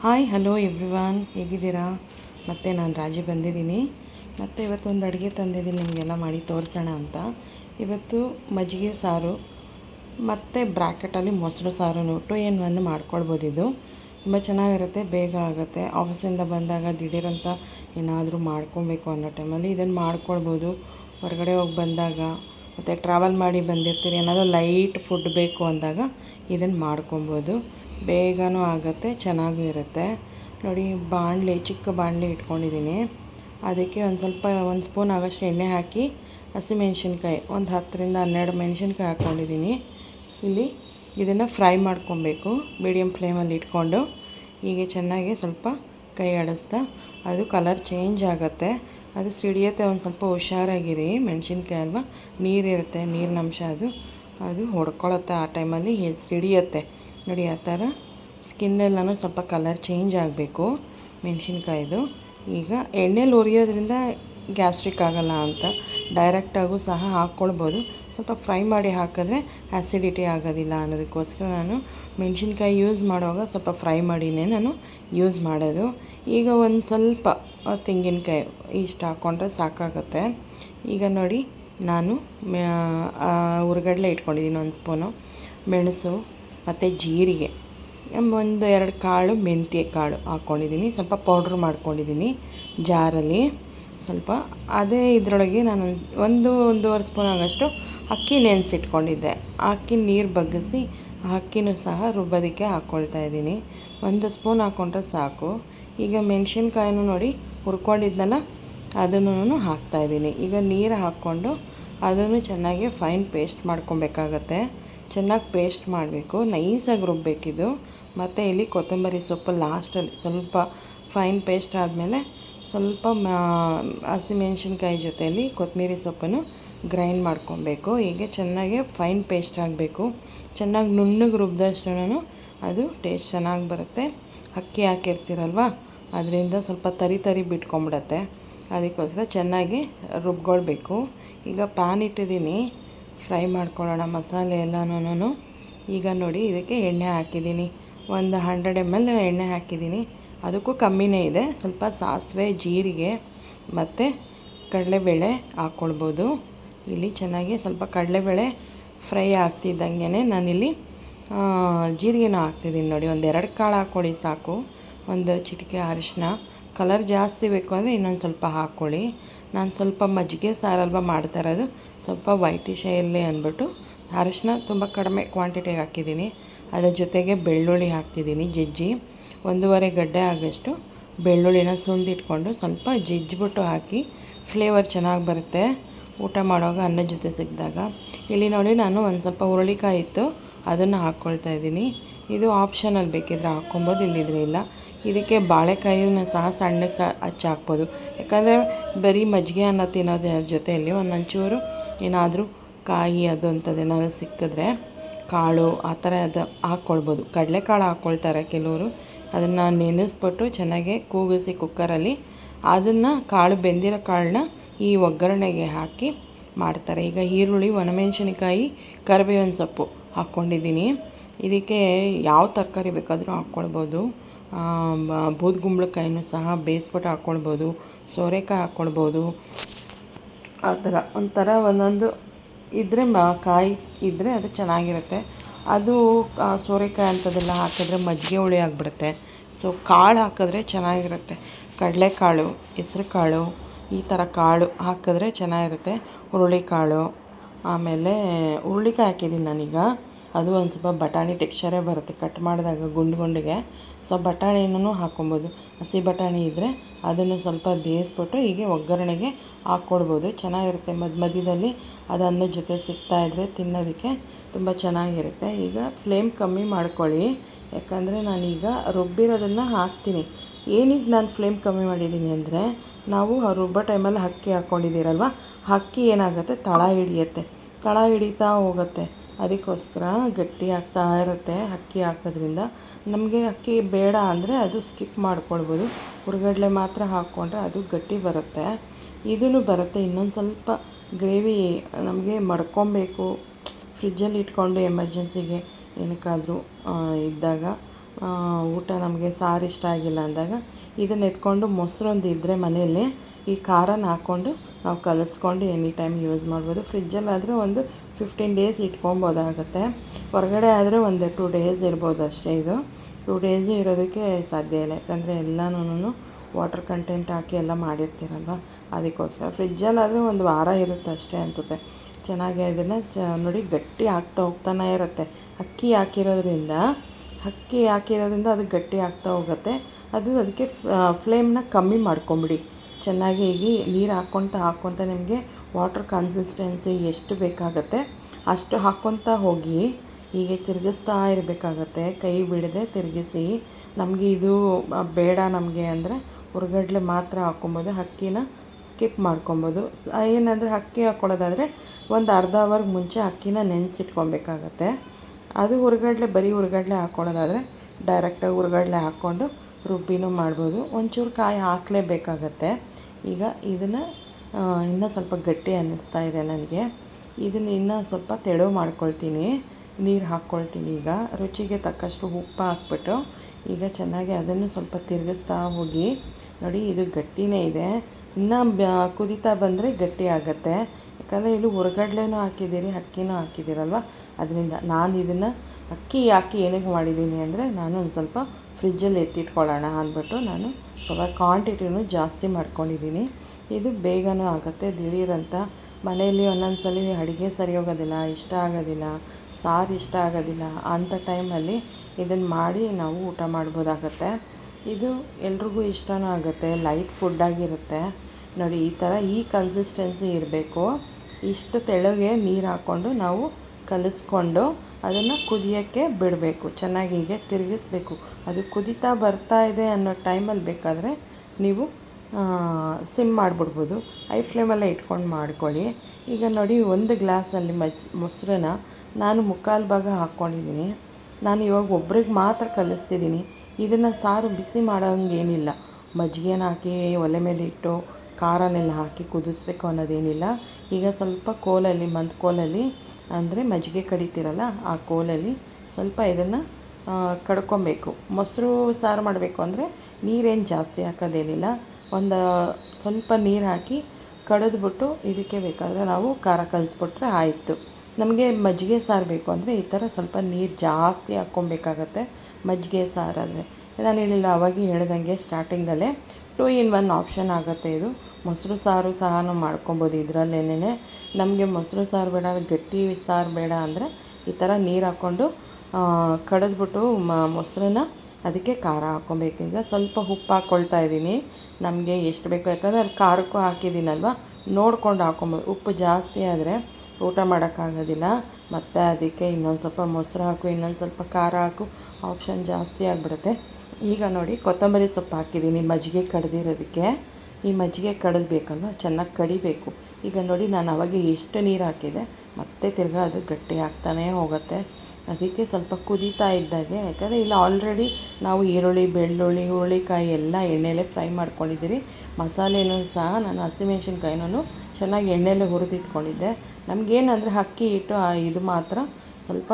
Hi hello everyone ಹೇಗಿದ್ದೀರಾ? ಮತ್ತೆ ನಾನು ರಾಜಿ ಬಂದಿದ್ದೀನಿ. ಮತ್ತು ಇವತ್ತೊಂದು ಅಡುಗೆ ತಂದಿದ್ದೀನಿ, ನಿಮಗೆಲ್ಲ ಮಾಡಿ ತೋರಿಸೋಣ ಅಂತ. ಇವತ್ತು ಮಜ್ಜಿಗೆ ಸಾರು, ಮತ್ತು ಬ್ರ್ಯಾಕೆಟಲ್ಲಿ ಮೊಸರು ಸಾರು ಟು ಏನು ಮಾಡ್ಕೊಳ್ಬೋದು ಇದು. ತುಂಬ ಚೆನ್ನಾಗಿರುತ್ತೆ, ಬೇಗ ಆಗುತ್ತೆ. ಆಫೀಸಿಂದ ಬಂದಾಗ ದಿಢೀರಂತ ಏನಾದರೂ ಮಾಡ್ಕೊಬೇಕು ಅನ್ನೋ ಟೈಮಲ್ಲಿ ಇದನ್ನು ಮಾಡ್ಕೊಳ್ಬೋದು. ಹೊರಗಡೆ ಹೋಗಿ ಬಂದಾಗ, ಮತ್ತು ಟ್ರಾವೆಲ್ ಮಾಡಿ ಬಂದಿರ್ತೀರಿ, ಏನಾದರೂ ಲೈಟ್ ಫುಡ್ ಬೇಕು ಅಂದಾಗ ಇದನ್ನು ಮಾಡ್ಕೊಬೋದು ಬೇಗನೂ ಆಗುತ್ತೆ, ಚೆನ್ನಾಗೂ ಇರುತ್ತೆ. ನೋಡಿ, ಬಾಣಲೆ, ಚಿಕ್ಕ ಬಾಣಲೆ ಇಟ್ಕೊಂಡಿದ್ದೀನಿ. ಅದಕ್ಕೆ ಒಂದು ಸ್ವಲ್ಪ, ಒಂದು ಸ್ಪೂನ್ ಆಗೋಷ್ಟು ಎಣ್ಣೆ ಹಾಕಿ ಹಸಿಮೆಣ್ಸಿನ್ಕಾಯಿ ಒಂದು ಹತ್ತರಿಂದ ಹನ್ನೆರಡು ಮೆಣಸಿನ್ಕಾಯಿ ಹಾಕ್ಕೊಂಡಿದ್ದೀನಿ ಇಲ್ಲಿ ಇದನ್ನು ಫ್ರೈ ಮಾಡ್ಕೊಬೇಕು ಮೀಡಿಯಮ್ ಫ್ಲೇಮಲ್ಲಿ ಇಟ್ಕೊಂಡು. ಹೀಗೆ ಚೆನ್ನಾಗಿ ಸ್ವಲ್ಪ ಕೈ ಆಡಿಸ್ತಾ, ಅದು ಕಲರ್ ಚೇಂಜ್ ಆಗುತ್ತೆ. ಅದು ಸಿಡಿಯುತ್ತೆ, ಒಂದು ಸ್ವಲ್ಪ ಹುಷಾರಾಗಿರಿ. ಮೆಣಸಿನ್ಕಾಯಿ ಅಲ್ವಾ? ನೀರಿರುತ್ತೆ ನೀರಿನಂಶ ಅದು. ಅದು ಹೊಡ್ಕೊಳತ್ತೆ ಆ ಟೈಮಲ್ಲಿ ಸಿಡಿಯುತ್ತೆ. ನೋಡಿ ಆ ಥರ. ಸ್ಕಿನ್ನೆಲ್ಲನೂ ಸ್ವಲ್ಪ ಕಲರ್ ಚೇಂಜ್ ಆಗಬೇಕು ಮೆಣಸಿನ್ಕಾಯ್ದು. ಈಗ ಎಣ್ಣೆಲಿ ಉರಿಯೋದ್ರಿಂದ ಗ್ಯಾಸ್ಟ್ರಿಕ್ ಆಗಲ್ಲ ಅಂತ ಡೈರೆಕ್ಟಾಗೂ ಸಹ ಹಾಕ್ಕೊಳ್ಬೋದು. ಸ್ವಲ್ಪ ಫ್ರೈ ಮಾಡಿ ಹಾಕಿದ್ರೆ ಆ್ಯಸಿಡಿಟಿ ಆಗೋದಿಲ್ಲ ಅನ್ನೋದಕ್ಕೋಸ್ಕರ ನಾನು ಮೆಣಸಿನ್ಕಾಯಿ ಯೂಸ್ ಮಾಡುವಾಗ ಸ್ವಲ್ಪ ಫ್ರೈ ಮಾಡಿನೇ ನಾನು ಯೂಸ್ ಮಾಡೋದು. ಈಗ ಒಂದು ಸ್ವಲ್ಪ ತೆಂಗಿನಕಾಯಿ ಇಷ್ಟು ಹಾಕ್ಕೊಂಡ್ರೆ ಸಾಕಾಗುತ್ತೆ. ಈಗ ನೋಡಿ ನಾನು ಹುರ್ಗಡಲೆ ಇಟ್ಕೊಂಡಿದ್ದೀನಿ ಒಂದು ಸ್ಪೂನು. ಮೆಣಸು ಮತ್ತು ಜೀರಿಗೆ. ಒಂದು ಎರಡು ಕಾಳು ಮೆಂತ್ಯ ಕಾಳು ಹಾಕ್ಕೊಂಡಿದ್ದೀನಿ ಸ್ವಲ್ಪ ಪೌಡ್ರ್ ಮಾಡ್ಕೊಂಡಿದ್ದೀನಿ ಜಾರಲ್ಲಿ. ಸ್ವಲ್ಪ ಅದೇ ಇದರೊಳಗೆ ನಾನು ಒಂದು ಒಂದೂವರೆ ಸ್ಪೂನ್ ಆಗೋಷ್ಟು ಅಕ್ಕಿ ನೆನೆಸಿಟ್ಕೊಂಡಿದ್ದೆ ಅಕ್ಕಿ ನೀರು ಬಗ್ಗಿಸಿ ಅಕ್ಕಿನೂ ಸಹ ರುಬ್ಬೋದಕ್ಕೆ ಹಾಕ್ಕೊಳ್ತಾ ಇದ್ದೀನಿ. ಒಂದು ಸ್ಪೂನ್ ಹಾಕ್ಕೊಂಡ್ರೆ ಸಾಕು. ಈಗ ಮೆಣಸಿನ್ಕಾಯಿನೂ ನೋಡಿ ಹುರ್ಕೊಂಡಿದ್ನಲ್ಲ ಅದನ್ನು ಹಾಕ್ತಾಯಿದ್ದೀನಿ ಈಗ ನೀರು ಹಾಕ್ಕೊಂಡು ಅದನ್ನು ಚೆನ್ನಾಗಿ ಫೈನ್ ಪೇಸ್ಟ್ ಮಾಡ್ಕೊಬೇಕಾಗತ್ತೆ. ಚೆನ್ನಾಗಿ ಪೇಸ್ಟ್ ಮಾಡಬೇಕು. ನೈಸಾಗಿ ರುಬ್ಬೇಕಿದು. ಮತ್ತು ಇಲ್ಲಿ ಕೊತ್ತಂಬರಿ ಸೊಪ್ಪು ಲಾಸ್ಟಲ್ಲಿ ಸ್ವಲ್ಪ ಫೈನ್ ಪೇಸ್ಟ್ ಆದಮೇಲೆ ಸ್ವಲ್ಪ ಹಸಿಮೆಣ್ಸಿನ್ಕಾಯಿ ಜೊತೆಯಲ್ಲಿ ಕೊತ್ತಂಬರಿ ಸೊಪ್ಪನ್ನು ಗ್ರೈಂಡ್ ಮಾಡ್ಕೊಬೇಕು. ಹೀಗೆ ಚೆನ್ನಾಗಿ ಫೈನ್ ಪೇಸ್ಟ್ ಆಗಬೇಕು. ಚೆನ್ನಾಗಿ ನುಣ್ಣಗೆ ರುಬ್ದಷ್ಟು ಅದು ಟೇಸ್ಟ್ ಚೆನ್ನಾಗಿ ಬರುತ್ತೆ. ಅಕ್ಕಿ ಹಾಕಿರ್ತೀರಲ್ವ? ಅದರಿಂದ ಸ್ವಲ್ಪ ತರಿ ತರಿ ಬಿಟ್ಕೊಂಬಿಡತ್ತೆ. ಅದಕ್ಕೋಸ್ಕರ ಚೆನ್ನಾಗಿ ರುಬ್ಕೊಳ್ಬೇಕು. ಈಗ ಪ್ಯಾನ್ ಇಟ್ಟಿದ್ದೀನಿ. ಫ್ರೈ ಮಾಡ್ಕೊಳ್ಳೋಣ ಮಸಾಲೆ ಎಲ್ಲನೂ ಈಗ ನೋಡಿ, ಇದಕ್ಕೆ ಎಣ್ಣೆ ಹಾಕಿದ್ದೀನಿ. ಒಂದು ಹಂಡ್ರೆಡ್ ಎಂ ಎಲ್ ಎಣ್ಣೆ ಹಾಕಿದ್ದೀನಿ. ಅದಕ್ಕೂ ಕಮ್ಮಿನೇ ಇದೆ. ಸ್ವಲ್ಪ ಸಾಸಿವೆ, ಜೀರಿಗೆ ಮತ್ತು ಕಡಲೆಬೇಳೆ ಹಾಕ್ಕೊಳ್ಬೋದು. ಇಲ್ಲಿ ಚೆನ್ನಾಗಿ ಸ್ವಲ್ಪ ಕಡಲೆಬೇಳೆ ಫ್ರೈ ಆಗ್ತಿದ್ದಂಗೆ ನಾನಿಲ್ಲಿ ಜೀರಿಗೆನೂ ಹಾಕ್ತಿದ್ದೀನಿ ನೋಡಿ. ಒಂದು ಎರಡು ಕಾಳು ಹಾಕ್ಕೊಳ್ಳಿ ಸಾಕು. ಒಂದು ಚಿಟಿಕೆ ಅರಿಶಿನ ಕಲರ್ ಜಾಸ್ತಿ ಬೇಕು ಅಂದರೆ ಇನ್ನೊಂದು ಸ್ವಲ್ಪ ಹಾಕ್ಕೊಳ್ಳಿ. ನಾನು ಸ್ವಲ್ಪ ಮಜ್ಜಿಗೆ ಸಾರಲ್ವ ಮಾಡ್ತಾ ಇರೋದು. ಸ್ವಲ್ಪ ವೈಟಿಶ್ ಶೈಲಿ ಅಂದ್ಬಿಟ್ಟು ಅರಶಿನ ತುಂಬ ಕಡಿಮೆ ಕ್ವಾಂಟಿಟಿಗೆ ಹಾಕಿದ್ದೀನಿ. ಅದರ ಜೊತೆಗೆ ಬೆಳ್ಳುಳ್ಳಿ ಹಾಕ್ತಿದ್ದೀನಿ, ಜಜ್ಜಿ. ಒಂದೂವರೆ ಗಡ್ಡೆ ಆಗೋಷ್ಟು ಬೆಳ್ಳುಳ್ಳಿನ ಸುಲಿದಿಟ್ಕೊಂಡು ಸ್ವಲ್ಪ ಜಜ್ಜಿಬಿಟ್ಟು ಹಾಕಿ ಫ್ಲೇವರ್ ಚೆನ್ನಾಗಿ ಬರುತ್ತೆ. ಊಟ ಮಾಡುವಾಗ ಅನ್ನದ ಜೊತೆ ಸಿಕ್ಕಿದಾಗ. ಇಲ್ಲಿ ನೋಡಿ ನಾನು ಒಂದು ಸ್ವಲ್ಪ ಹುರುಳಿಕಾಯಿ ಇತ್ತು, ಅದನ್ನು ಹಾಕ್ಕೊಳ್ತಾ ಇದ್ದೀನಿ. ಇದು ಆಪ್ಷನಲ್ಲಿ ಬೇಕಿದ್ರೆ ಹಾಕ್ಕೊಬೋದು ಇಲ್ಲಿದ್ರೆ ಇಲ್ಲ. ಇದಕ್ಕೆ ಬಾಳೆಕಾಯಿನ ಸಹ ಸಣ್ಣಗೆ ಸಹ ಹಚ್ಚಿ ಹಾಕ್ಬೋದು ಯಾಕಂದರೆ ಬರೀ ಮಜ್ಜಿಗೆ ಅನ್ನ ತಿನ್ನೋದ್ರ ಜೊತೆಯಲ್ಲಿ ಒಂದೊಂಚೂರು ಏನಾದರೂ ಕಾಯಿ ಅದು ಅಂಥದ್ದು ಸಿಕ್ಕಿದ್ರೆ ಕಾಳು ಆ ಥರ ಅದು ಹಾಕ್ಕೊಳ್ಬೋದು. ಕಡಲೆಕಾಳು ಹಾಕ್ಕೊಳ್ತಾರೆ ಕೆಲವರು. ಅದನ್ನು ನೆನೆಸ್ಬಿಟ್ಟು ಚೆನ್ನಾಗಿ ಕೂಗಿಸಿ ಕುಕ್ಕರಲ್ಲಿ ಅದನ್ನು ಕಾಳು ಬೆಂದಿರೋ ಕಾಳನ್ನ ಈ ಒಗ್ಗರಣೆಗೆ ಹಾಕಿ ಮಾಡ್ತಾರೆ. ಈಗ ಈರುಳ್ಳಿ, ಒಣಮೆಣಸಿನಕಾಯಿ, ಕರಿಬೇವಿನ ಸೊಪ್ಪು ಹಾಕ್ಕೊಂಡಿದ್ದೀನಿ. ಇದಕ್ಕೆ ಯಾವ ತರಕಾರಿ ಬೇಕಾದರೂ ಹಾಕ್ಕೊಳ್ಬೋದು. ಬೂದ್ಗುಂಬಳಕಾಯಿನೂ ಸಹ ಬೇಯಿಸ್ಬಿಟ್ಟು ಹಾಕ್ಕೊಳ್ಬೋದು ಸೋರೆಕಾಯಿ ಹಾಕ್ಕೊಳ್ಬೋದು ಆ ಥರ, ಒಂಥರ ಒಂದೊಂದು ಇದ್ದರೆ ಮ, ಕಾಯಿ ಇದ್ದರೆ ಅದು ಚೆನ್ನಾಗಿರುತ್ತೆ. ಅದು ಸೋರೆಕಾಯಿ ಅಂಥದ್ದೆಲ್ಲ ಹಾಕಿದ್ರೆ ಮಜ್ಜಿಗೆ ಹುಳಿ ಆಗಿಬಿಡುತ್ತೆ. ಸೊ, ಕಾಳು ಹಾಕಿದ್ರೆ ಚೆನ್ನಾಗಿರುತ್ತೆ. ಕಡಲೆಕಾಳು ಹೆಸ್ರು ಕಾಳು ಈ ಥರ ಕಾಳು ಹಾಕಿದ್ರೆ ಚೆನ್ನಾಗಿರುತ್ತೆ. ಹುರುಳಿಕಾಳು, ಆಮೇಲೆ ಹುರುಳಿಕಾಯಿ ಹಾಕಿದ್ದೀನಿ ನಾನೀಗ. ಅದು ಒಂದು ಸ್ವಲ್ಪ ಬಟಾಣಿ ಟೆಕ್ಸ್ಚರೇ ಬರುತ್ತೆ ಕಟ್ ಮಾಡಿದಾಗ ಗುಂಡು ಗುಂಡಿಗೆ. ಸೊ ಬಟಾಣಿನೂ ಹಾಕ್ಕೊಬೋದು. ಹಸಿ ಬಟಾಣಿ ಇದ್ದರೆ ಅದನ್ನು ಸ್ವಲ್ಪ ಬೇಯಿಸ್ಬಿಟ್ಟು ಹೀಗೆ ಒಗ್ಗರಣೆಗೆ ಹಾಕ್ಕೊಡ್ಬೋದು. ಚೆನ್ನಾಗಿರುತ್ತೆ. ಮಧ್ಯ ಮಧ್ಯದಲ್ಲಿ ಅದು ಜೊತೆ ಸಿಗ್ತಾ ಇದ್ದರೆ ತಿನ್ನೋದಕ್ಕೆ ತುಂಬ ಚೆನ್ನಾಗಿರುತ್ತೆ. ಈಗ ಫ್ಲೇಮ್ ಕಮ್ಮಿ ಮಾಡ್ಕೊಳ್ಳಿ. ಯಾಕಂದರೆ ನಾನೀಗ ರುಬ್ಬಿರೋದನ್ನು ಹಾಕ್ತೀನಿ. ಏನಿದ್ದು ನಾನು ಫ್ಲೇಮ್ ಕಮ್ಮಿ ಮಾಡಿದ್ದೀನಿ ಅಂದರೆ ನಾವು ರುಬ್ಬೋ ಟೈಮಲ್ಲಿ ಅಕ್ಕಿ ಹಾಕ್ಕೊಂಡಿದ್ದೀರಲ್ವ? ಅಕ್ಕಿ ಏನಾಗುತ್ತೆ? ತಳ ಹಿಡಿಯುತ್ತೆ. ತಳ ಹಿಡಿತಾ ಹೋಗುತ್ತೆ. ಅದಕ್ಕೋಸ್ಕರ ಗಟ್ಟಿ ಆಗ್ತಾ ಇರುತ್ತೆ ಅಕ್ಕಿ ಹಾಕೋದ್ರಿಂದ. ನಮಗೆ ಅಕ್ಕಿ ಬೇಡ ಅಂದರೆ ಅದು ಸ್ಕಿಪ್ ಮಾಡ್ಕೊಳ್ಬೋದು. ಹುರ್ಗಡ್ಲೆ ಮಾತ್ರ ಹಾಕ್ಕೊಂಡ್ರೆ ಅದು ಗಟ್ಟಿ ಬರುತ್ತೆ. ಇದೂ ಬರುತ್ತೆ. ಇನ್ನೊಂದು ಸ್ವಲ್ಪ ಗ್ರೇವಿ ನಮಗೆ ಮಡ್ಕೊಬೇಕು. ಫ್ರಿಜ್ಜಲ್ಲಿ ಇಟ್ಕೊಂಡು ಎಮರ್ಜೆನ್ಸಿಗೆ ಏನಕ್ಕಾದರೂ ಇದ್ದಾಗ ಊಟ ನಮಗೆ ಸಾರು ಇಷ್ಟ ಆಗಿಲ್ಲ ಅಂದಾಗ ಇದನ್ನ ಎತ್ಕೊಂಡು ಮೊಸರೊಂದು ಇದ್ದರೆ ಮನೆಯಲ್ಲಿ ಈ ಖಾರನ ಹಾಕ್ಕೊಂಡು ನಾವು ಕಲಿಸ್ಕೊಂಡು ಎನಿ ಟೈಮ್ ಯೂಸ್ ಮಾಡ್ಬೋದು. ಫ್ರಿಜ್ಜಲ್ಲಾದರೆ ಒಂದು ಫಿಫ್ಟೀನ್ ಡೇಸ್ ಇಟ್ಕೊಬೋದಾಗುತ್ತೆ ಹೊರಗಡೆ ಆದರೆ ಒಂದು ಟೂ ಡೇಸ್ ಇರ್ಬೋದು ಅಷ್ಟೇ ಇದು. ಟೂ ಡೇಸ್ ಇರೋದಕ್ಕೆ ಸಾಧ್ಯ ಇಲ್ಲ. ಯಾಕಂದರೆ ಎಲ್ಲನೂ ವಾಟರ್ ಕಂಟೆಂಟ್ ಹಾಕಿ ಎಲ್ಲ ಮಾಡಿರ್ತೀರಲ್ವ? ಅದಕ್ಕೋಸ್ಕರ ಫ್ರಿಜ್ಜಲ್ಲಾದರೆ ಒಂದು ವಾರ ಇರುತ್ತೆ ಅಷ್ಟೇ ಅನಿಸುತ್ತೆ. ಚೆನ್ನಾಗಿ ಇದನ್ನು ಚ, ನೋಡಿ ಗಟ್ಟಿ ಆಗ್ತಾ ಹೋಗ್ತಾನೆ ಇರುತ್ತೆ. ಅಕ್ಕಿ ಹಾಕಿರೋದ್ರಿಂದ ಅಕ್ಕಿ ಹಾಕಿರೋದ್ರಿಂದ ಅದು ಗಟ್ಟಿ ಆಗ್ತಾ ಹೋಗುತ್ತೆ. ಅದು ಅದಕ್ಕೆ ಫ್ಲೇಮ್ನ ಕಮ್ಮಿ ಮಾಡ್ಕೊಂಬಿಡಿ. ಚೆನ್ನಾಗಿ ಹೀಗೆ ನೀರು ಹಾಕ್ಕೊತ ಹಾಕ್ಕೊತ ನಿಮಗೆ ವಾಟರ್ ಕನ್ಸಿಸ್ಟೆನ್ಸಿ ಎಷ್ಟು ಬೇಕಾಗುತ್ತೆ ಅಷ್ಟು ಹಾಕ್ಕೊತ ಹೋಗಿ ಹೀಗೆ ತಿರುಗಿಸ್ತಾ ಇರಬೇಕಾಗತ್ತೆ. ಕೈ ಬಿಡದೆ ತಿರುಗಿಸಿ. ನಮಗೆ ಇದು ಬೇಡ ನಮಗೆ ಅಂದರೆ ಹುರ್ಗಡ್ಲೆ ಮಾತ್ರ ಹಾಕ್ಕೊಬೋದು ಅಕ್ಕಿನ ಸ್ಕಿಪ್ ಮಾಡ್ಕೊಬೋದು. ಏನಂದರೆ ಅಕ್ಕಿ ಹಾಕ್ಕೊಳ್ಳೋದಾದರೆ ಒಂದು ಅರ್ಧ ಅವರ್ಗೆ ಮುಂಚೆ ಅಕ್ಕಿನ ನೆನೆಸಿಟ್ಕೊಬೇಕಾಗತ್ತೆ. ಅದು ಹುರ್ಗಡ್ಲೆ ಬರೀ ಹುರ್ಗಡ್ಲೆ ಹಾಕ್ಕೊಳ್ಳೋದಾದರೆ ಡೈರೆಕ್ಟಾಗಿ ಹುರ್ಗಡ್ಲೆ ಹಾಕ್ಕೊಂಡು ರುಬ್ಬಿನೂ ಮಾಡ್ಬೋದು. ಒಂಚೂರು ಕಾಯಿ ಹಾಕಲೇಬೇಕಾಗತ್ತೆ. ಈಗ ಇದನ್ನು ಇನ್ನೂ ಸ್ವಲ್ಪ ಗಟ್ಟಿ ಅನ್ನಿಸ್ತಾ ಇದೆ ನನಗೆ. ಇದನ್ನು ಇನ್ನೂ ಸ್ವಲ್ಪ ತೆಳು ಮಾಡ್ಕೊಳ್ತೀನಿ. ನೀರು ಹಾಕ್ಕೊಳ್ತೀನಿ ಈಗ. ರುಚಿಗೆ ತಕ್ಕಷ್ಟು ಉಪ್ಪು ಹಾಕ್ಬಿಟ್ಟು ಈಗ ಚೆನ್ನಾಗಿ ಅದನ್ನು ಸ್ವಲ್ಪ ತಿರುಗಿಸ್ತಾ ಹೋಗಿ. ನೋಡಿ, ಇದು ಗಟ್ಟಿನೇ ಇದೆ. ಇನ್ನೂ ಬ ಕುದೀತಾ ಬಂದರೆ ಗಟ್ಟಿ ಆಗುತ್ತೆ. ಯಾಕಂದರೆ ಇಲ್ಲಿ ಹೊರಗಡ್ಲೇನೂ ಹಾಕಿದ್ದೀರಿ, ಅಕ್ಕಿನೂ ಹಾಕಿದ್ದೀರಲ್ವ? ಅದರಿಂದ ನಾನು ಇದನ್ನು ಅಕ್ಕಿ ಹಾಕಿ ಏನಕ್ಕೆ ಮಾಡಿದ್ದೀನಿ ಅಂದರೆ ನಾನು ಒಂದು ಸ್ವಲ್ಪ ಫ್ರಿಜ್ಜಲ್ಲಿ ಎತ್ತಿಟ್ಕೊಳ್ಳೋಣ ಅಂದ್ಬಿಟ್ಟು ನಾನು ಸ್ವಲ್ಪ ಕ್ವಾಂಟಿಟಿನೂ ಜಾಸ್ತಿ ಮಾಡ್ಕೊಂಡಿದ್ದೀನಿ. ಇದು ಬೇಗನೂ ಆಗುತ್ತೆ, ದಿಢೀರಂತ. ಮನೆಯಲ್ಲಿ ಒಂದೊಂದು ಅಡುಗೆ ಸರಿ ಹೋಗೋದಿಲ್ಲ ಇಷ್ಟ ಆಗೋದಿಲ್ಲ, ಸಾರು ಇಷ್ಟ ಆಗೋದಿಲ್ಲ ಅಂಥ ಟೈಮಲ್ಲಿ ಇದನ್ನು ಮಾಡಿ ನಾವು ಊಟ ಮಾಡ್ಬೋದಾಗತ್ತೆ. ಇದು ಎಲ್ರಿಗೂ ಇಷ್ಟವೂ ಆಗುತ್ತೆ, ಲೈಟ್ ಫುಡ್ಡಾಗಿರುತ್ತೆ ನೋಡಿ, ಈ ಥರ ಈ ಕನ್ಸಿಸ್ಟೆನ್ಸಿ ಇರಬೇಕು. ಇಷ್ಟು ತೆಳಗೆ ನೀರು ಹಾಕ್ಕೊಂಡು ನಾವು ಕಲಿಸ್ಕೊಂಡು ಅದನ್ನು ಕುದಿಯೋಕ್ಕೆ ಬಿಡಬೇಕು, ಚೆನ್ನಾಗಿ ಹೀಗೆ ತಿರುಗಿಸ್ಬೇಕು. ಅದು ಕುದಿತಾ ಬರ್ತಾ ಇದೆ ಅನ್ನೋ ಟೈಮಲ್ಲಿ ಬೇಕಾದರೆ ನೀವು ಸಿಮ್ ಮಾಡಿಬಿಡ್ಬೋದು. ಐ ಫ್ಲೇಮಲ್ಲೇ ಇಟ್ಕೊಂಡು ಮಾಡ್ಕೊಳ್ಳಿ. ಈಗ ನೋಡಿ, ಒಂದು ಗ್ಲಾಸಲ್ಲಿ ಮಜ್, ಮೊಸರನ್ನ ನಾನು ಮುಕ್ಕಾಲು ಭಾಗ ಹಾಕ್ಕೊಂಡಿದ್ದೀನಿ. ನಾನು ಇವಾಗ ಒಬ್ರಿಗೆ ಮಾತ್ರ ಕಲಿಸ್ತಿದ್ದೀನಿ. ಇದನ್ನು ಸಾರು ಬಿಸಿ ಮಾಡೋಂಗೇನಿಲ್ಲ. ಮಜ್ಜಿಗೆನ ಹಾಕಿ, ಒಲೆ ಮೇಲೆ ಇಟ್ಟು, ಖಾರನೆಲ್ಲ ಹಾಕಿ ಕುದಿಸ್ಬೇಕು ಅನ್ನೋದೇನಿಲ್ಲ. ಈಗ ಸ್ವಲ್ಪ ಕೋಲಲ್ಲಿ, ಮಂದ್ ಕೋಲಲ್ಲಿ, ಅಂದರೆ ಮಜ್ಜಿಗೆ ಕಡಿತೀರಲ್ಲ, ಆ ಕೋಲಲ್ಲಿ ಸ್ವಲ್ಪ ಇದನ್ನು ಕಡ್ಕೊಬೇಕು. ಮೊಸರು ಸಾರು ಮಾಡಬೇಕು ಅಂದರೆ ನೀರೇನು ಜಾಸ್ತಿ ಹಾಕೋದೇನಿಲ್ಲ. ಒಂದು ಸ್ವಲ್ಪ ನೀರು ಹಾಕಿ ಕಡಿದ್ಬಿಟ್ಟು ಇದಕ್ಕೆ ಬೇಕಾದರೆ ನಾವು ಖಾರ ಕಲಿಸ್ಬಿಟ್ರೆ ಆಯಿತು. ನಮಗೆ ಮಜ್ಜಿಗೆ ಸಾರು ಬೇಕು ಅಂದರೆ ಈ ಥರ ಸ್ವಲ್ಪ ನೀರು ಜಾಸ್ತಿ ಹಾಕ್ಕೊಬೇಕಾಗತ್ತೆ ಮಜ್ಜಿಗೆ ಸಾರಾದರೆ ನಾನು ಹೇಳಿಲ್ಲ ಅವಾಗೆ ಹೇಳ್ದಂಗೆ ಸ್ಟಾರ್ಟಿಂಗಲ್ಲೇ ಟೂ ಇನ್ ಒನ್ ಆಪ್ಷನ್ ಆಗುತ್ತೆ ಇದು. ಮೊಸರು ಸಾರು ಸಹ ಮಾಡ್ಕೊಬೋದು ಇದರಲ್ಲೇನೇ ನಮಗೆ ಮೊಸರು ಸಾರು ಬೇಡ, ಗಟ್ಟಿ ಸಾರು ಬೇಡ ಅಂದರೆ ಈ ಥರ ನೀರು ಹಾಕ್ಕೊಂಡು ಕಡಿದ್ಬಿಟ್ಟು ಮೊಸರನ್ನ ಅದಕ್ಕೆ ಖಾರ ಹಾಕ್ಕೊಬೇಕು. ಈಗ ಸ್ವಲ್ಪ ಉಪ್ಪು ಹಾಕ್ಕೊಳ್ತಾ ಇದ್ದೀನಿ. ನಮಗೆ ಎಷ್ಟು ಬೇಕು ಯಾಕಂದರೆ ಅದು ಖಾರಕ್ಕೂ ಹಾಕಿದ್ದೀನಲ್ವ? ನೋಡ್ಕೊಂಡು ಹಾಕ್ಕೊಬೋದು. ಉಪ್ಪು ಜಾಸ್ತಿ ಆದರೆ ಊಟ ಮಾಡೋಕ್ಕಾಗೋದಿಲ್ಲ. ಮತ್ತು ಅದಕ್ಕೆ ಇನ್ನೊಂದು ಸ್ವಲ್ಪ ಮೊಸರು ಹಾಕು, ಇನ್ನೊಂದು ಸ್ವಲ್ಪ ಖಾರ ಹಾಕು. ಆಪ್ಷನ್ ಜಾಸ್ತಿ ಆಗಿಬಿಡುತ್ತೆ. ಈಗ ನೋಡಿ, ಕೊತ್ತಂಬರಿ ಸೊಪ್ಪು ಹಾಕಿದ್ದೀನಿ ಮಜ್ಜಿಗೆ ಕಡ್ದಿರೋದಕ್ಕೆ. ಈ ಮಜ್ಜಿಗೆ ಕಡಿದ್ಬೇಕಲ್ವ? ಚೆನ್ನಾಗಿ ಕಡಿಬೇಕು. ಈಗ ನೋಡಿ, ನಾನು ಅವಾಗ ಎಷ್ಟು ನೀರು ಹಾಕಿದೆ ಮತ್ತೆ ತಿರ್ಗಾ ಅದು ಗಟ್ಟಿ ಆಗ್ತಾನೇ ಹೋಗುತ್ತೆ. ಅದಕ್ಕೆ ಸ್ವಲ್ಪ ಕುದೀತಾ ಇದ್ದಾಗೆ. ಯಾಕಂದರೆ ಇಲ್ಲಿ ಆಲ್ರೆಡಿ ನಾವು ಈರುಳ್ಳಿ, ಬೆಳ್ಳುಳ್ಳಿ, ಹುರುಳಿಕಾಯಿ ಎಲ್ಲ ಎಣ್ಣೆಲೇ ಫ್ರೈ ಮಾಡ್ಕೊಂಡಿದ್ದೀರಿ. ಮಸಾಲೆನೂ ಸಹ ನಾನು ಹಸಿಮೆಣ್ಸಿನ್ಕಾಯಿನೂ ಚೆನ್ನಾಗಿ ಎಣ್ಣೆಲೇ ಹುರಿದಿಟ್ಕೊಂಡಿದ್ದೆ. ನಮಗೇನಂದರೆ ಅಕ್ಕಿ ಹಿಟ್ಟು ಇದು ಮಾತ್ರ ಸ್ವಲ್ಪ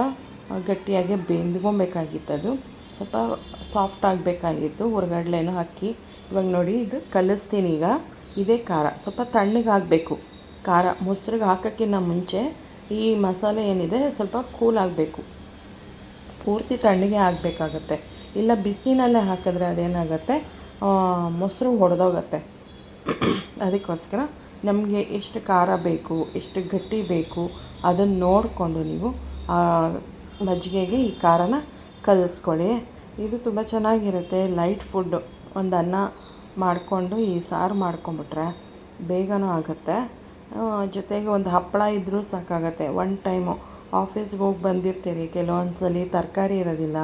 ಗಟ್ಟಿಯಾಗಿ ಬೆಂದ್ಕೊಬೇಕಾಗಿತ್ತು ಅದು. ಸ್ವಲ್ಪ ಸಾಫ್ಟ್ ಆಗಬೇಕಾಗಿತ್ತು. ಹುರ್ಗಡ್ಲೇನೂ ಅಕ್ಕಿ. ಇವಾಗ ನೋಡಿ, ಇದು ಕಲಿಸ್ತೀನಿ ಈಗ. ಇದೇ ಖಾರ. ಸ್ವಲ್ಪ ತಣ್ಣಗಾಗಬೇಕು ಖಾರ. ಮೊಸರಿಗೆ ಹಾಕೋಕ್ಕಿಂತ ಮುಂಚೆ ಈ ಮಸಾಲೆ ಏನಿದೆ, ಸ್ವಲ್ಪ ಕೂಲ್ ಆಗಬೇಕು. ಪೂರ್ತಿ ತಣ್ಣಗೆ ಆಗಬೇಕಾಗತ್ತೆ ಇಲ್ಲ ಬಿಸಿನಲ್ಲೇ ಹಾಕಿದ್ರೆ ಅದೇನಾಗುತ್ತೆ? ಮೊಸರು ಒಡೆದೋಗತ್ತೆ. ಅದಕ್ಕೋಸ್ಕರ ನಮಗೆ ಎಷ್ಟು ಖಾರ ಬೇಕು, ಎಷ್ಟು ಗಟ್ಟಿ ಬೇಕು, ಅದನ್ನು ನೋಡಿಕೊಂಡು ನೀವು ಮಜ್ಜಿಗೆಗೆ ಈ ಖಾರನ ಕಲಿಸ್ಕೊಳ್ಳಿ. ಇದು ತುಂಬ ಚೆನ್ನಾಗಿರುತ್ತೆ. ಲೈಟ್ ಫುಡ್ಡು ಒಂದು ಅನ್ನ ಮಾಡಿಕೊಂಡು, ಈ ಸಾರು ಮಾಡ್ಕೊಂಬಿಟ್ರೆ ಬೇಗನೂ ಆಗುತ್ತೆ. ಜೊತೆಗೆ ಒಂದು ಹಪ್ಪಳ ಇದ್ದರೂ ಸಾಕಾಗತ್ತೆ. One time. ಆಫೀಸ್ಗೆ ಹೋಗಿ ಬಂದಿರ್ತೀರಿ. ಕೆಲವೊಂದು ಸಲ ತರಕಾರಿ ಇರೋದಿಲ್ಲ.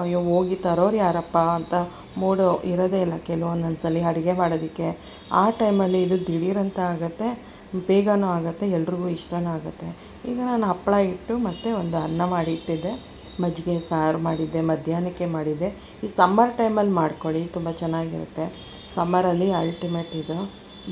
ಅಯ್ಯೋ, ಹೋಗಿ ತರೋರು ಯಾರಪ್ಪ ಅಂತ ಮೂಡ್ ಇರೋದೇ ಇಲ್ಲ ಕೆಲವೊಂದೊಂದು ಸಲ ಅಡುಗೆ ಮಾಡೋದಕ್ಕೆ. ಆ ಟೈಮಲ್ಲಿ ಇದು ದಿಢೀರಂತ ಆಗುತ್ತೆ, ಬೇಗನೂ ಆಗುತ್ತೆ, ಎಲ್ರಿಗೂ ಇಷ್ಟನೂ ಆಗುತ್ತೆ. ಈಗ ನಾನು ಹಪ್ಪಳ ಇಟ್ಟು ಮತ್ತು ಒಂದು ಅನ್ನ ಮಾಡಿ ಇಟ್ಟಿದ್ದೆ. ಮಜ್ಜಿಗೆ, ಸಾರು ಮಾಡಿದ್ದೆ, ಮಧ್ಯಾಹ್ನಕ್ಕೆ ಮಾಡಿದ್ದೆ. ಈ ಸಮ್ಮರ್ ಟೈಮಲ್ಲಿ ಮಾಡ್ಕೊಳ್ಳಿ, ತುಂಬ ಚೆನ್ನಾಗಿರುತ್ತೆ. ಸಮ್ಮರಲ್ಲಿ ಅಲ್ಟಿಮೇಟ್ ಇದು.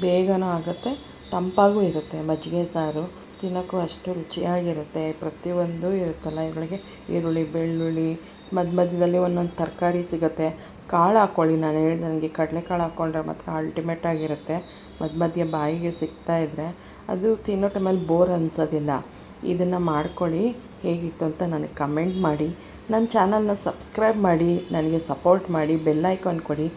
ಬೇಗನೂ ಆಗುತ್ತೆ, ತಂಪಾಗೂ ಇರುತ್ತೆ ಮಜ್ಜಿಗೆ, ಸಾರು. ತಿನ್ನೋಕ್ಕೂ ಅಷ್ಟು ರುಚಿಯಾಗಿರುತ್ತೆ. ಪ್ರತಿಯೊಂದು ಇರುತ್ತಲ್ಲ, ಇದರೊಳಗೆ ಈರುಳ್ಳಿ, ಬೆಳ್ಳುಳ್ಳಿ, ಮಧ್ಯ ಮಧ್ಯದಲ್ಲಿ ಒಂದೊಂದು ತರಕಾರಿ ಸಿಗುತ್ತೆ. ಕಾಳು ಹಾಕ್ಕೊಳ್ಳಿ, ನಾನು ಹೇಳಿದೆ ನನಗೆ ಕಡಲೆಕಾಳು ಹಾಕ್ಕೊಂಡ್ರೆ ಮಾತ್ರ ಅಲ್ಟಿಮೇಟ್ ಆಗಿರುತ್ತೆ. ಮಧ್ಯ ಮಧ್ಯ ಬಾಯಿಗೆ ಸಿಗ್ತಾ ಇದ್ದರೆ ಅದು ತಿನ್ನೋ ಟೈಮಲ್ಲಿ ಬೋರ್ ಅನಿಸೋದಿಲ್ಲ. ಇದನ್ನು ಮಾಡ್ಕೊಳ್ಳಿ, ಹೇಗಿತ್ತು ಅಂತ ನನಗೆ ಕಮೆಂಟ್ ಮಾಡಿ. ನನ್ನ ಚಾನಲ್ನ ಸಬ್ಸ್ಕ್ರೈಬ್ ಮಾಡಿ, ನನಗೆ ಸಪೋರ್ಟ್ ಮಾಡಿ, ಬೆಲ್ ಐಕಾನ್ ಕೊಡಿ.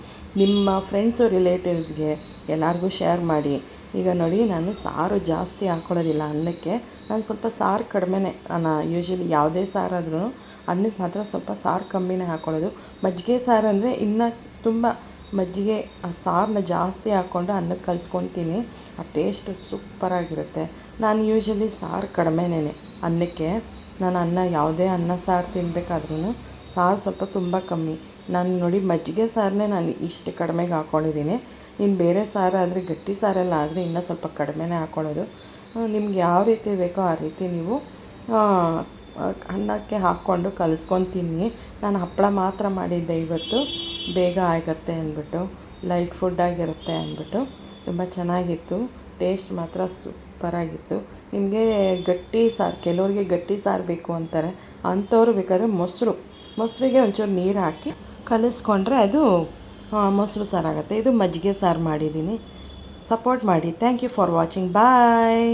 ನಿಮ್ಮ ಫ್ರೆಂಡ್ಸು ರಿಲೇಟಿವ್ಸ್ಗೆ ಎಲ್ಲರಿಗೂ ಶೇರ್ ಮಾಡಿ. ಈಗ ನೋಡಿ, ನಾನು ಸಾರು ಜಾಸ್ತಿ ಹಾಕ್ಕೊಳ್ಳೋದಿಲ್ಲ ಅನ್ನಕ್ಕೆ. ನಾನು ಸ್ವಲ್ಪ ಸಾರು ಕಡಿಮೆನೇ. ನಾನು ಯೂಶ್ವಲಿ ಯಾವುದೇ ಸಾರಾದ್ರೂ ಅನ್ನಕ್ಕೆ ಮಾತ್ರ ಸ್ವಲ್ಪ ಸಾರು ಕಮ್ಮಿನೇ ಹಾಕ್ಕೊಳ್ಳೋದು ಮಜ್ಜಿಗೆ ಸಾರು ಅಂದರೆ ಇನ್ನೂ ತುಂಬ ಮಜ್ಜಿಗೆ ಸಾರನ್ನ ಜಾಸ್ತಿ ಹಾಕ್ಕೊಂಡು ಅನ್ನಕ್ಕೆ ಕಲ್ಸ್ಕೊತೀನಿ. ಆ ಟೇಸ್ಟು ಸೂಪರಾಗಿರುತ್ತೆ ನಾನು ಯೂಶ್ವಲಿ ಸಾರು ಕಡಿಮೆನೇ ಅನ್ನಕ್ಕೆ. ನಾನು ಅನ್ನ, ಯಾವುದೇ ಅನ್ನ ಸಾರು ತಿನ್ನಬೇಕಾದ್ರೂ ಸಾರು ಸ್ವಲ್ಪ ತುಂಬ ಕಮ್ಮಿ. ನಾನು ನೋಡಿ ಮಜ್ಜಿಗೆ ಸಾರನ್ನೇ ನಾನು ಇಷ್ಟು ಕಡಿಮೆಗೆ ಹಾಕ್ಕೊಂಡಿದ್ದೀನಿ ಇನ್ನು ಬೇರೆ ಸಾರು ಆದರೆ ಗಟ್ಟಿ ಸಾರೆಲ್ಲ, ಆದರೆ ಇನ್ನೂ ಸ್ವಲ್ಪ ಕಡಿಮೆನೇ ಹಾಕ್ಕೊಳ್ಳೋದು ನಿಮ್ಗೆ ಯಾವ ರೀತಿ ಬೇಕೋ ಆ ರೀತಿ ನೀವು ಅನ್ನಕ್ಕೆ ಹಾಕ್ಕೊಂಡು ಕಲಿಸ್ಕೊಂಡು ತಿನ್ನಿ. ನಾನು ಹಪ್ಪಳ ಮಾತ್ರ ಮಾಡಿದ್ದೆ ಇವತ್ತು. ಬೇಗ ಆಗುತ್ತೆ ಅಂದ್ಬಿಟ್ಟು, ಲೈಟ್ ಫುಡ್ ಆಗಿರುತ್ತೆ ಅಂದ್ಬಿಟ್ಟು. ತುಂಬ ಚೆನ್ನಾಗಿತ್ತು. ಟೇಸ್ಟ್ ಮಾತ್ರ ಸೂಪರಾಗಿತ್ತು ನಿಮಗೆ ಗಟ್ಟಿ ಸಾರು, ಕೆಲವ್ರಿಗೆ ಗಟ್ಟಿ ಸಾರು ಬೇಕು ಅಂತಾರೆ. ಅಂಥವ್ರು ಬೇಕಾದ್ರೆ ಮೊಸರು. ಮೊಸರಿಗೆ ಒಂಚೂರು ನೀರು ಹಾಕಿ ಕಲಿಸ್ಕೊಂಡ್ರೆ ಅದು ಮೊಸರು ಸಾರಾಗುತ್ತೆ ಇದು ಮಜ್ಜಿಗೆ ಸಾರು ಮಾಡಿದ್ದೀನಿ. ಸಪೋರ್ಟ್ ಮಾಡಿ. Thank you for watching bye